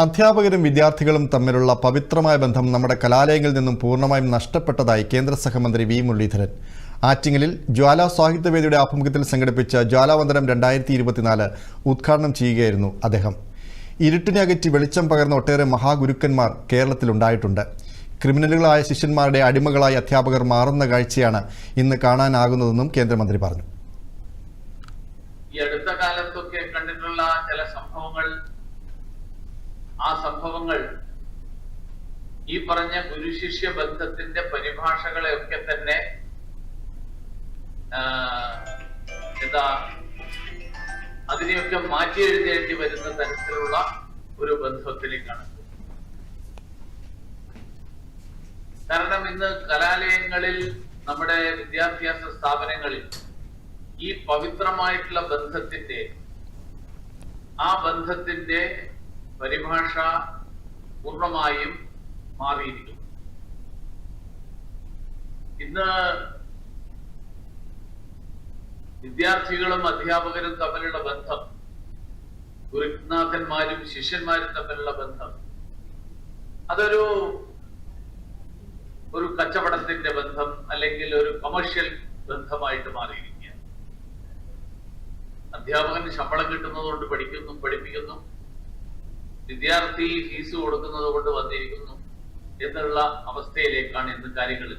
അധ്യാപകരും വിദ്യാർത്ഥികളും തമ്മിലുള്ള പവിത്രമായ ബന്ധം നമ്മുടെ കലാലയങ്ങളിൽ നിന്നും പൂർണമായും നഷ്ടപ്പെട്ടതായി കേന്ദ്ര സഹമന്ത്രി വി മുരളീധരൻ. ആറ്റിങ്ങലിൽ ജ്വാല സാഹിത്യവേദിയുടെ ആഭിമുഖ്യത്തിൽ സംഘടിപ്പിച്ച ജ്വാലാവന്തനം രണ്ടായിരത്തി ഇരുപത്തിനാല് ഉദ്ഘാടനം ചെയ്യുകയായിരുന്നു അദ്ദേഹം. ഇരുട്ടിനകറ്റി വെളിച്ചം പകർന്ന ഒട്ടേറെ മഹാഗുരുക്കന്മാർ കേരളത്തിലുണ്ടായിട്ടുണ്ട്. ക്രിമിനലുകളായ ശിഷ്യന്മാരുടെ അടിമകളായി അധ്യാപകർ മാറുന്ന കാഴ്ചയാണ് ഇന്ന് കാണാനാകുന്നതെന്നും കേന്ദ്രമന്ത്രി പറഞ്ഞു. ഈ അടുത്ത കാലത്തൊക്കെ കണ്ടിട്ടുള്ള ചില സംഭവങ്ങൾ ആ സംഭവങ്ങൾ ഈ പറഞ്ഞ ഗുരുശിഷ്യ ബന്ധത്തിന്റെ പരിഭാഷകളെയൊക്കെ തന്നെ എന്താ അതിനെയൊക്കെ മാറ്റി എഴുതേണ്ടി വരുന്ന തരത്തിലുള്ള ഒരു ബന്ധത്തിലേക്കാണ്. കാരണം ഇന്ന് കലാലയങ്ങളിൽ നമ്മുടെ വിദ്യാഭ്യാസ സ്ഥാപനങ്ങളിൽ ഈ പവിത്രമായിട്ടുള്ള ബന്ധത്തിന്റെ ആ ബന്ധത്തിന്റെ പരിഭാഷ പൂർണമായും മാറിയിരിക്കുന്നു. ഇന്ന് വിദ്യാർത്ഥികളും അധ്യാപകരും തമ്മിലുള്ള ബന്ധം ഗുരുനാഥന്മാരും ശിഷ്യന്മാരും തമ്മിലുള്ള ബന്ധം അതൊരു ഒരു കച്ചവടത്തിന്റെ ബന്ധം അല്ലെങ്കിൽ ഒരു കൊമേഴ്ഷ്യൽ ബന്ധമായിട്ട് മാറിയിരിക്കുകയാണ്. അധ്യാപകന് ശമ്പളം കിട്ടുന്നതുകൊണ്ട് പഠിക്കുന്നു പഠിപ്പിക്കുന്നു വിദ്യാർത്ഥി ഫീസ് കൊടുക്കുന്നത് കൊണ്ട് വന്നിരിക്കുന്നു എന്നുള്ള അവസ്ഥയിലേക്കാണ് ഇന്ന് കാര്യങ്ങൾ